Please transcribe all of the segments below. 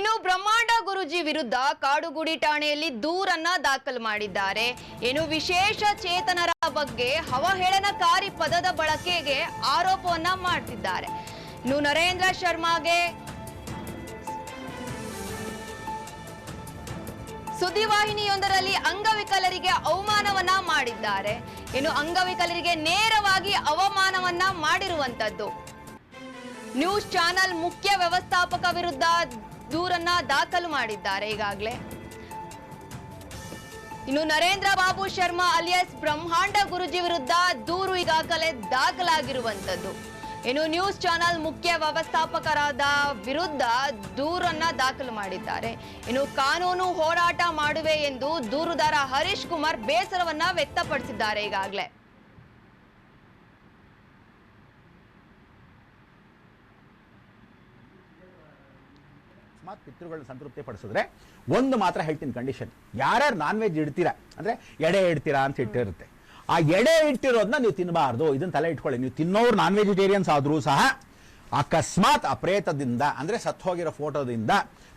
ಇನ್ನು ಬ್ರಹ್ಮಾಂಡ ಗುರುಜಿ ವಿರುದ್ಧ ಕಾಡುಗುಡಿ ಠಾಣೆಯಲ್ಲಿ ದೂರನ್ನ ದಾಖಲು ಮಾಡಿದ್ದಾರೆ. ಇನ್ನು ವಿಶೇಷ ಚೇತನರ ಬಗ್ಗೆ ಅವಹೇಳನಕಾರಿ ಪದದ ಬಳಕೆಗೆ ಆರೋಪವನ್ನ ಮಾಡ್ತಿದ್ದಾರೆ. ಇನ್ನು ನರೇಂದ್ರ ಶರ್ಮಾಗೆ ಸುದ್ದಿವಾಹಿನಿಯೊಂದರಲ್ಲಿ ಅಂಗವಿಕಲರಿಗೆ ಅವಮಾನವನ್ನ ಮಾಡಿದ್ದಾರೆ. ಇನ್ನು ಅಂಗವಿಕಲರಿಗೆ ನೇರವಾಗಿ ಅವಮಾನವನ್ನ ಮಾಡಿರುವಂತದ್ದು. ನ್ಯೂಸ್ ಚಾನೆಲ್ ಮುಖ್ಯ ವ್ಯವಸ್ಥಾಪಕ ವಿರುದ್ಧ ದೂರನ್ನ ದಾಖಲು ಮಾಡಿದ್ದಾರೆ ಈಗಾಗಲೇ. ಇನ್ನು ನರೇಂದ್ರ ಬಾಬು ಶರ್ಮಾ ಅಲಿಯಾಸ್ ಬ್ರಹ್ಮಾಂಡ ಗುರುಜಿ ವಿರುದ್ಧ ದೂರು ಈಗಾಗಲೇ ದಾಖಲಾಗಿರುವಂತದ್ದು ಇನ್ನು ನ್ಯೂಸ್ ಚಾನೆಲ್ ಮುಖ್ಯ ವ್ಯವಸ್ಥಾಪಕರಾದ ವಿರುದ್ಧ ದೂರನ್ನ ದಾಖಲು ಮಾಡಿದ್ದಾರೆ. ಇನ್ನು ಕಾನೂನು ಹೋರಾಟ ಮಾಡುವೆ ಎಂದು ದೂರುದಾರ ಹರೀಶ್ ಕುಮಾರ್ ಬೇಸರವನ್ನ ವ್ಯಕ್ತಪಡಿಸಿದ್ದಾರೆ ಈಗಾಗಲೇ. ಅಕಸ್ಮಾತ್ ಪಿತೃಗಳನ್ನ ಸಂತೃಪ್ತಿ ಪಡಿಸಿದ್ರೆ ಒಂದು ಮಾತ್ರ ಹೇಳ್ತೀನಿ ಕಂಡೀಷನ್ ಯಾರ್ಯಾರು ನಾನ್ ವೆಜ್ ಇಡ್ತೀರಾ, ಅಂದ್ರೆ ಎಡೆ ಇಡ್ತೀರಾ ಅಂತ ಇಟ್ಟಿರುತ್ತೆ. ಆ ಎಡೆ ಇಟ್ಟಿರೋದನ್ನ ನೀವು ತಿನ್ನಬಾರ್ದು ಇದನ್ನ ತಲೆ ಇಟ್ಕೊಳ್ಳಿ. ನೀವು ತಿನ್ನೋರು ನಾನ್ ವೆಜಿಟೇರಿಯನ್ಸ್ ಆದ್ರೂ ಸಹ ಅಕಸ್ಮಾತ್ ಆ ಪ್ರೇತದಿಂದ ಅಂದ್ರೆ ಸತ್ತು ಹೋಗಿರೋ ಫೋಟೋದಿಂದ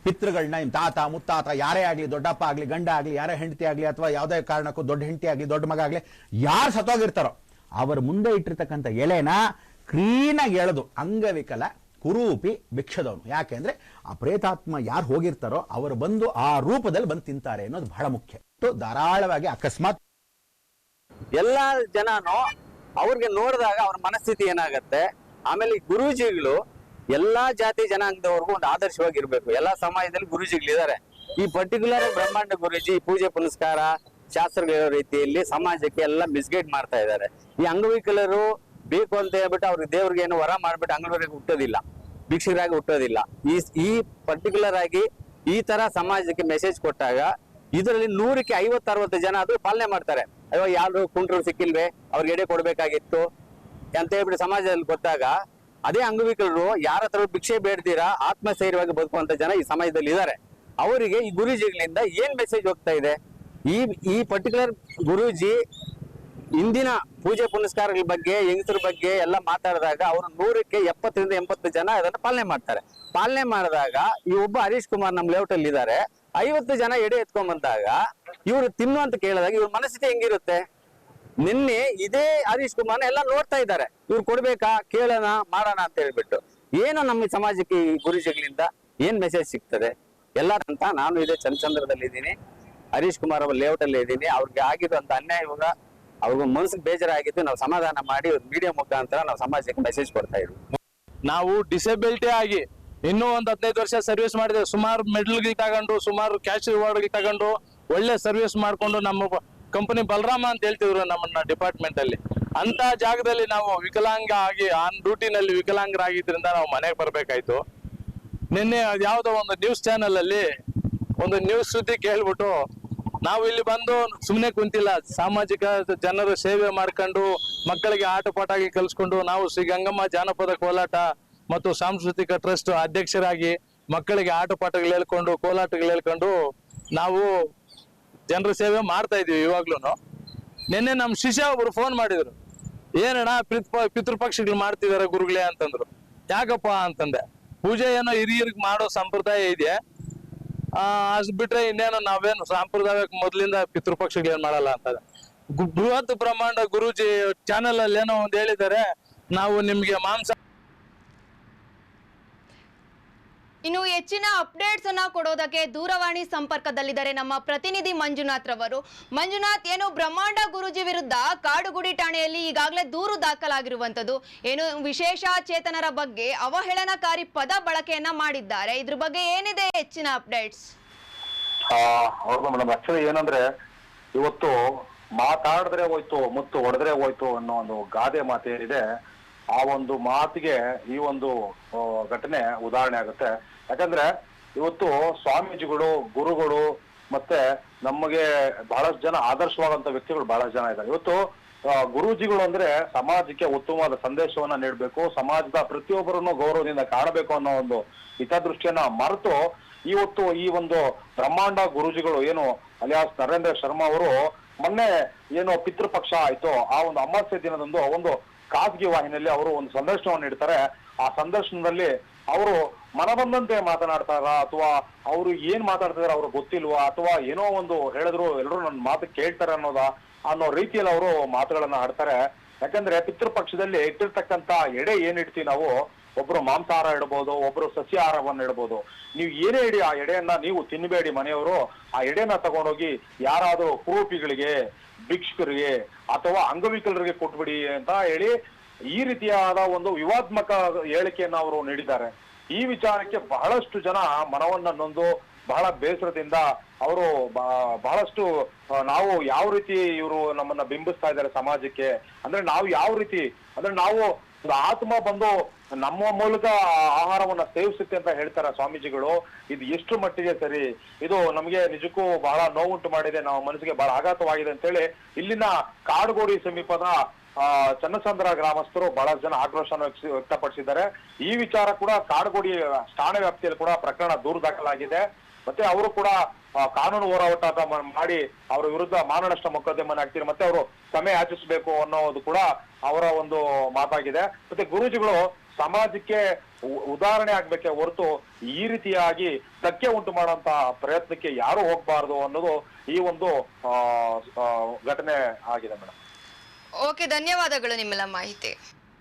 ಪಿತೃಗಳನ್ನ ನಿಮ್ಮ ತಾತ, ಮುತ್ತಾತ, ಯಾರೇ ಆಗಲಿ, ದೊಡ್ಡಪ್ಪ ಆಗ್ಲಿ, ಗಂಡ ಆಗಲಿ, ಯಾರೇ ಹೆಂಡತಿ ಆಗಲಿ, ಅಥವಾ ಯಾವುದೇ ಕಾರಣಕ್ಕೂ ದೊಡ್ಡ ಹೆಂಡತಿ ಆಗಲಿ, ದೊಡ್ಡ ಮಗ ಆಗಲಿ, ಯಾರು ಸತ್ತೋಗಿರ್ತಾರೋ, ಅವರ ಮುಂದೆ ಇಟ್ಟಿರ್ತಕ್ಕಂಥ ಎಲೆನ ಕ್ಲೀನಾಗಿ ಎಳೆದು ಅಂಗವಿಕಲ ಕುರೂಪಿ ಭಿಕ್ಷದವನು. ಯಾಕೆಂದ್ರೆ ಆ ಪ್ರೇತಾತ್ಮ ಯಾರು ಹೋಗಿರ್ತಾರೋ ಅವರು ಬಂದು ಆ ರೂಪದಲ್ಲಿ ಬಂದು ತಿಂತಾರೆ ಅನ್ನೋದು ಬಹಳ ಮುಖ್ಯ. ಧಾರಾಳವಾಗಿ ಅಕಸ್ಮಾತ್ ಎಲ್ಲ ಜನನು ಅವ್ರಿಗೆ ನೋಡಿದಾಗ ಅವ್ರ ಮನಸ್ಥಿತಿ ಏನಾಗತ್ತೆ? ಆಮೇಲೆ ಗುರೂಜಿಗಳು ಎಲ್ಲಾ ಜಾತಿ ಜನಾಂಗದವ್ರಿಗೂ ಒಂದು ಆದರ್ಶವಾಗಿರ್ಬೇಕು. ಎಲ್ಲಾ ಸಮಾಜದಲ್ಲಿ ಗುರೂಜಿಗಳಿದ್ದಾರೆ. ಈ ಪರ್ಟಿಕ್ಯುಲರ್ ಬ್ರಹ್ಮಾಂಡ ಗುರೂಜಿ ಪೂಜೆ ಪುನಸ್ಕಾರ ಶಾಸ್ತ್ರಗಳ ರೀತಿಯಲ್ಲಿ ಸಮಾಜಕ್ಕೆ ಎಲ್ಲ ಮಿಸ್ಗೈಡ್ ಮಾಡ್ತಾ ಇದ್ದಾರೆ. ಈ ಅಂಗವಿಕಲರು ಬೇಕು ಅಂತ ಹೇಳ್ಬಿಟ್ಟು ಅವ್ರಿಗೆ ದೇವ್ರಿಗೆ ಏನು ವರ ಮಾಡ್ಬಿಟ್ಟು ಅಂಗವಿಕಲರಿಗೆ ಹುಟ್ಟೋದಿಲ್ಲ, ಭಿಕ್ಷಕರಾಗಿ ಹುಟ್ಟೋದಿಲ್ಲ. ಈ ಈ ಪರ್ಟಿಕ್ಯುಲರ್ ಆಗಿ ಈ ತರ ಸಮಾಜಕ್ಕೆ ಮೆಸೇಜ್ ಕೊಟ್ಟಾಗ ಇದರಲ್ಲಿ ನೂರಕ್ಕೆ ಐವತ್ತು ಅರವತ್ತು ಜನ ಅದು ಪಾಲನೆ ಮಾಡ್ತಾರೆ. ಅಯ್ಯೋ ಯಾರು ಕುಂಟ್ರು ಸಿಕ್ಕಿಲ್ವೇ, ಅವ್ರಿಗೆ ಎಡೆ ಕೊಡ್ಬೇಕಾಗಿತ್ತು ಅಂತ ಹೇಳ್ಬಿಟ್ಟು ಸಮಾಜದಲ್ಲಿ ಗೊತ್ತಾಗ ಅದೇ ಅಂಗವಿಕಲರು ಯಾರ ಹತ್ರ ಭಿಕ್ಷೆ ಬೇಡ್ತೀರಾ ಆತ್ಮಸ್ಥೈರ್ಯವಾಗಿ ಬದುಕುವಂತ ಜನ ಈ ಸಮಾಜದಲ್ಲಿ ಇದ್ದಾರೆ. ಅವರಿಗೆ ಈ ಗುರೂಜಿಗಳಿಂದ ಏನ್ ಮೆಸೇಜ್ ಹೋಗ್ತಾ ಇದೆ? ಈ ಈ ಪರ್ಟಿಕ್ಯುಲರ್ ಗುರೂಜಿ ಇಂದಿನ ಪೂಜೆ ಪುನಸ್ಕಾರಗಳ ಬಗ್ಗೆ, ಹೆಂಗಸರ ಬಗ್ಗೆ ಎಲ್ಲ ಮಾತಾಡಿದಾಗ ಅವರು ನೂರಕ್ಕೆ ಎಪ್ಪತ್ತರಿಂದ ಎಂಬತ್ತು ಜನ ಅದನ್ನ ಪಾಲನೆ ಮಾಡ್ತಾರೆ. ಪಾಲನೆ ಮಾಡಿದಾಗ ಈ ಒಬ್ಬ ಹರೀಶ್ ಕುಮಾರ್ ನಮ್ಮ ಲೇಔಟ್ ಅಲ್ಲಿ ಇದ್ದಾರೆ. ಐವತ್ತು ಜನ ಎಡೆ ಎತ್ಕೊಂಡ್ ಬಂದಾಗ ಇವ್ರು ತಿನ್ನು ಅಂತ ಕೇಳಿದಾಗ ಇವ್ರ ಮನಸ್ಥಿತಿ ಹೆಂಗಿರುತ್ತೆ? ನಿನ್ನೆ ಇದೇ ಹರೀಶ್ ಕುಮಾರ್ ಎಲ್ಲ ನೋಡ್ತಾ ಇದ್ದಾರೆ. ಇವ್ರು ಕೊಡ್ಬೇಕಾ? ಕೇಳೋಣ, ಮಾಡೋಣ ಅಂತ ಹೇಳ್ಬಿಟ್ಟು. ಏನು ನಮ್ಮ ಸಮಾಜಕ್ಕೆ ಈ ಗುರುಜಿಗಳಿಂದ? ಏನ್ ಮೆಸೇಜ್ ಸಿಗ್ತದೆ? ಎಲ್ಲ ಅಂತ ನಾನು ಇದೇ ಚಂದ್ರದಲ್ಲಿ ಇದ್ದೀನಿ ಹರೀಶ್ ಕುಮಾರ್ ಅವ್ರ ಲೇಔಟ್ ಅಲ್ಲಿ ಇದ್ದೀನಿ. ಅವ್ರಿಗೆ ಆಗಿರುವಂತ ಅನ್ಯಾಯ ಇವಾಗ ಅವ್ರಿಗೂ ಮನಸ್ಸಿಗೆ ಬೇಜಾರಾಗಿದ್ದು ನಾವು ಸಮಾಧಾನ ಮಾಡಿ ಮೀಡಿಯಾ ಮುಖಾಂತರ ನಾವು ಸಮಾಜಕ್ಕೆ ಮೆಸೇಜ್ ಕೊಡ್ತಾ ಇದ್ವಿ. ನಾವು ಡಿಸೇಬಿಲಿಟಿ ಆಗಿ ಇನ್ನೂ ಒಂದು ಹದಿನೈದು ವರ್ಷ ಸರ್ವಿಸ್ ಮಾಡಿದೆ. ಸುಮಾರು ಮೆಡಲ್ಗಳು ತಗೊಂಡು, ಸುಮಾರು ಕ್ಯಾಶ್ ರಿವಾರ್ಡ್ ತಗೊಂಡು ಒಳ್ಳೆ ಸರ್ವಿಸ್ ಮಾಡಿಕೊಂಡು ನಮ್ಮ ಕಂಪನಿ ಬಲರಾಮ ಅಂತ ಹೇಳ್ತಿದ್ರು ನಮ್ಮನ್ನ ಡಿಪಾರ್ಟ್ಮೆಂಟ್ ಅಲ್ಲಿ. ಅಂತ ಜಾಗದಲ್ಲಿ ನಾವು ವಿಕಲಾಂಗ ಆಗಿ ಆನ್ ಡ್ಯೂಟಿನಲ್ಲಿ ವಿಕಲಾಂಗರಾಗಿದ್ರಿಂದ ನಾವು ಮನೆಗೆ ಬರ್ಬೇಕಾಯ್ತು. ನಿನ್ನೆ ಯಾವ್ದೋ ಒಂದು ನ್ಯೂಸ್ ಚಾನೆಲ್ ಅಲ್ಲಿ ಒಂದು ನ್ಯೂಸ್ ಸುದ್ದಿ ಕೇಳ್ಬಿಟ್ಟು ನಾವು ಇಲ್ಲಿ ಬಂದು ಸುಮ್ಮನೆ ಕುಂತಿಲ್ಲ. ಸಾಮಾಜಿಕ ಜನರ ಸೇವೆ ಮಾಡ್ಕೊಂಡು ಮಕ್ಕಳಿಗೆ ಆಟ ಪಾಠಾಗಿ ಕಲಿಸ್ಕೊಂಡು ನಾವು ಶ್ರೀ ಗಂಗಮ್ಮ ಜಾನಪದ ಕೋಲಾಟ ಮತ್ತು ಸಾಂಸ್ಕೃತಿಕ ಟ್ರಸ್ಟ್ ಅಧ್ಯಕ್ಷರಾಗಿ ಮಕ್ಕಳಿಗೆ ಆಟ ಪಾಠಗಳು ಹೇಳ್ಕೊಂಡು, ಕೋಲಾಟಗಳು ಹೇಳ್ಕೊಂಡು ನಾವು ಜನರ ಸೇವೆ ಮಾಡ್ತಾ ಇದೀವಿ ಇವಾಗ್ಲೂ ನಿನ್ನೆ ನಮ್ಮ ಶಿಷ್ಯ ಒಬ್ರು ಫೋನ್ ಮಾಡಿದ್ರು. ಏನಣ್ಣ ಪಿತೃ ಪಿತೃಪಕ್ಷಗಳು ಮಾಡ್ತಿದಾರೆ ಗುರುಗಳೇ? ಅಂತಂದ್ರು. ಯಾಕಪ್ಪ? ಅಂತಂದೆ. ಪೂಜೆ ಏನೋ ಹಿರಿಯರಿಗೆ ಮಾಡೋ ಸಂಪ್ರದಾಯ ಇದೆ ಅಷ್ಟ್ ಬಿಟ್ರೆ ಇನ್ನೇನು ನಾವೇನು ಸಾಂಪ್ರದಾಯಿಕ ಮೊದ್ಲಿಂದ ಪಿತೃಪಕ್ಷಗಳು ಏನ್ ಮಾಡಲ್ಲ ಅಂತ ಬೃಹತ್ ಬ್ರಹ್ಮಾಂಡ ಗುರೂಜಿ ಚಾನೆಲ್ ಅಲ್ಲಿ ಏನೋ ಒಂದ್ ಹೇಳಿದ್ದಾರೆ, ನಾವು ನಿಮ್ಗೆ ಮಾಂಸ ಇನ್ನು ಹೆಚ್ಚಿನ ಅಪ್ಡೇಟ್ಸ್ ಅನ್ನ ಕೊಡೋದಕ್ಕೆ ದೂರವಾಣಿ ಸಂಪರ್ಕದಲ್ಲಿದ್ದಾರೆ ನಮ್ಮ ಪ್ರತಿನಿಧಿ ಮಂಜುನಾಥ್ ರವರು. ಮಂಜುನಾಥ್, ಏನು ಬ್ರಹ್ಮಾಂಡ ಗುರುಜಿ ವಿರುದ್ಧ ಕಾಡುಗುಡಿ ಠಾಣೆಯಲ್ಲಿ ಈಗಾಗಲೇ ದೂರು ದಾಖಲಾಗಿರುವಂತದ್ದು ಏನು ವಿಶೇಷ ಚೇತನರ ಬಗ್ಗೆ ಅವಹೇಳನಕಾರಿ ಪದ ಬಳಕೆಯನ್ನ ಮಾಡಿದ್ದಾರೆ. ಇದ್ರ ಬಗ್ಗೆ ಏನಿದೆ ಹೆಚ್ಚಿನ ಅಪ್ಡೇಟ್ಸ್ ಏನಂದ್ರೆ, ಇವತ್ತು ಮಾತಾಡಿದ್ರೆ ಹೋಯ್ತು, ಮುತ್ತು ಹೊಡೆದ್ರೆ ಹೋಯ್ತು ಅನ್ನೋ ಒಂದು ಗಾದೆ ಮಾತೇನಿದೆ. ಆ ಒಂದು ಮಾತಿಗೆ ಈ ಒಂದು ಘಟನೆ ಉದಾಹರಣೆ ಆಗುತ್ತೆ. ಯಾಕಂದ್ರೆ ಇವತ್ತು ಸ್ವಾಮೀಜಿಗಳು, ಗುರುಗಳು ಮತ್ತೆ ನಮಗೆ ಬಹಳಷ್ಟು ಜನ ಆದರ್ಶವಾದಂತ ವ್ಯಕ್ತಿಗಳು ಬಹಳಷ್ಟು ಜನ ಇದ್ದಾರೆ. ಇವತ್ತು ಗುರುಜಿಗಳು ಅಂದ್ರೆ ಸಮಾಜಕ್ಕೆ ಉತ್ತಮವಾದ ಸಂದೇಶವನ್ನ ನೀಡಬೇಕು, ಸಮಾಜದ ಪ್ರತಿಯೊಬ್ಬರನ್ನು ಗೌರವದಿಂದ ಕಾಣಬೇಕು ಅನ್ನೋ ಒಂದು ಹಿತದೃಷ್ಟಿಯನ್ನ ಮರೆತು ಇವತ್ತು ಈ ಒಂದು ಬ್ರಹ್ಮಾಂಡ ಗುರೂಜಿಗಳು ಏನು ಅಲಿಯಾಸ್ ನರೇಂದ್ರ ಶರ್ಮಾ ಅವರು ಮೊನ್ನೆ ಏನು ಪಿತೃಪಕ್ಷ ಆಯ್ತು, ಆ ಒಂದು ಅಮಾವಾಸ್ಯ ದಿನದಂದು ಒಂದು ಖಾಸಗಿ ವಾಹಿನಿಯಲ್ಲಿ ಅವರು ಒಂದು ಸಂದರ್ಶನವನ್ನು ನೀಡ್ತಾರೆ. ಆ ಸಂದರ್ಶನದಲ್ಲಿ ಅವರು ಮನಬಂದಂತೆ ಮಾತನಾಡ್ತಾರ ಅಥವಾ ಅವರು ಏನ್ ಮಾತಾಡ್ತಿದಾರೆ ಅವ್ರಿಗೆ ಗೊತ್ತಿಲ್ವಾ ಅಥವಾ ಏನೋ ಒಂದು ಹೇಳಿದ್ರು ಎಲ್ಲರೂ ನನ್ನ ಮಾತು ಕೇಳ್ತಾರೆ ಅನ್ನೋದ ಅನ್ನೋ ರೀತಿಯಲ್ಲಿ ಅವರು ಮಾತುಗಳನ್ನ ಆಡ್ತಾರೆ. ಯಾಕಂದ್ರೆ ಪಿತೃಪಕ್ಷದಲ್ಲಿ ಇಟ್ಟಿರ್ತಕ್ಕಂತ ಎಡೆ ಏನಿಡ್ತೀವಿ ನಾವು ಒಬ್ರು ಮಾಂಸಾಹಾರ ಇಡ್ಬೋದು, ಒಬ್ರು ಸಸ್ಯಾಹಾರವನ್ನ ಇಡ್ಬೋದು. ನೀವು ಏನೇ ಇಡಿ ಆ ಎಡೆಯನ್ನ ನೀವು ತಿನ್ನಬೇಡಿ ಮನೆಯವರು. ಆ ಎಡೆಯನ್ನ ತಗೊಂಡೋಗಿ ಯಾರಾದ್ರೂ ಕುರೂಪಿಗಳಿಗೆ, ಭಿಕ್ಷುಕರಿಗೆ ಅಥವಾ ಅಂಗವಿಕಲರಿಗೆ ಕೊಟ್ಬಿಡಿ ಅಂತ ಹೇಳಿ ಈ ರೀತಿಯಾದ ಒಂದು ವಿವಾದ್ಮಕ ಹೇಳಿಕೆಯನ್ನ ಅವರು ನೀಡಿದ್ದಾರೆ. ಈ ವಿಚಾರಕ್ಕೆ ಬಹಳಷ್ಟು ಜನ ಮನವನ್ನ ನೊಂದು ಬಹಳ ಬೇಸರದಿಂದ ಅವರು ಬಹಳಷ್ಟು ನಾವು ಯಾವ ರೀತಿ ಇವರು ನಮ್ಮನ್ನ ಬಿಂಬಿಸ್ತಾ ಇದ್ದಾರೆ ಸಮಾಜಕ್ಕೆ, ಅಂದ್ರೆ ನಾವು ಯಾವ ರೀತಿ, ಅಂದ್ರೆ ನಾವು ಒಂದು ಆತ್ಮ ಬಂದು ನಮ್ಮ ಮೂಲಕ ಆಹಾರವನ್ನ ಸೇವಿಸುತ್ತೆ ಅಂತ ಹೇಳ್ತಾರೆ ಸ್ವಾಮೀಜಿಗಳು. ಇದು ಎಷ್ಟು ಮಟ್ಟಿಗೆ ಸರಿ? ಇದು ನಮಗೆ ನಿಜಕ್ಕೂ ಬಹಳ ನೋವುಂಟು ಮಾಡಿದೆ. ನಮ್ಮ ಮನಸ್ಸಿಗೆ ಬಹಳ ಆಘಾತವಾಗಿದೆ ಅಂತ ಹೇಳಿ ಇಲ್ಲಿನ ಕಾಡುಗೋಡಿ ಸಮೀಪದ, ಆ, ಚನ್ನಸಂದ್ರ ಗ್ರಾಮಸ್ಥರು ಬಹಳ ಜನ ಆಕ್ರೋಶನ ವ್ಯಕ್ತಪಡಿಸಿದ್ದಾರೆ. ಈ ವಿಚಾರ ಕೂಡ ಕಾಡುಗೋಡಿ, ಠಾಣೆ ವ್ಯಾಪ್ತಿಯಲ್ಲಿ ಕೂಡ ಪ್ರಕರಣ ದೂರು ದಾಖಲಾಗಿದೆ. ಮತ್ತೆ ಅವರು ಕೂಡ ಕಾನೂನು ಹೋರಾಟ ಮಾಡಿ ಅವರ ವಿರುದ್ಧ ಮಾನನಷ್ಟ ಮೊಕದ್ದಮೆಯನ್ನು ಹಾಕ್ತೀರಿ, ಮತ್ತೆ ಅವರು ಕ್ಷಮೆ ಆಚರಿಸಬೇಕು ಅನ್ನೋದು ಕೂಡ ಅವರ ಒಂದು ಮಾತಾಗಿದೆ. ಮತ್ತೆ ಗುರೂಜಿಗಳು ಸಮಾಜಕ್ಕೆ ಉದಾಹರಣೆ ಆಗ್ಬೇಕೆ ಹೊರತು ಈ ರೀತಿಯಾಗಿ ಧಕ್ಕೆ ಉಂಟು ಮಾಡುವಂತ ಪ್ರಯತ್ನಕ್ಕೆ ಯಾರು ಹೋಗ್ಬಾರ್ದು ಅನ್ನೋದು ಈ ಒಂದು ಘಟನೆ ಆಗಿದೆ ಮೇಡಮ್. ಓಕೆ ಧನ್ಯವಾದಗಳು ನಿಮ್ಮೆಲ್ಲ ಮಾಹಿತಿ.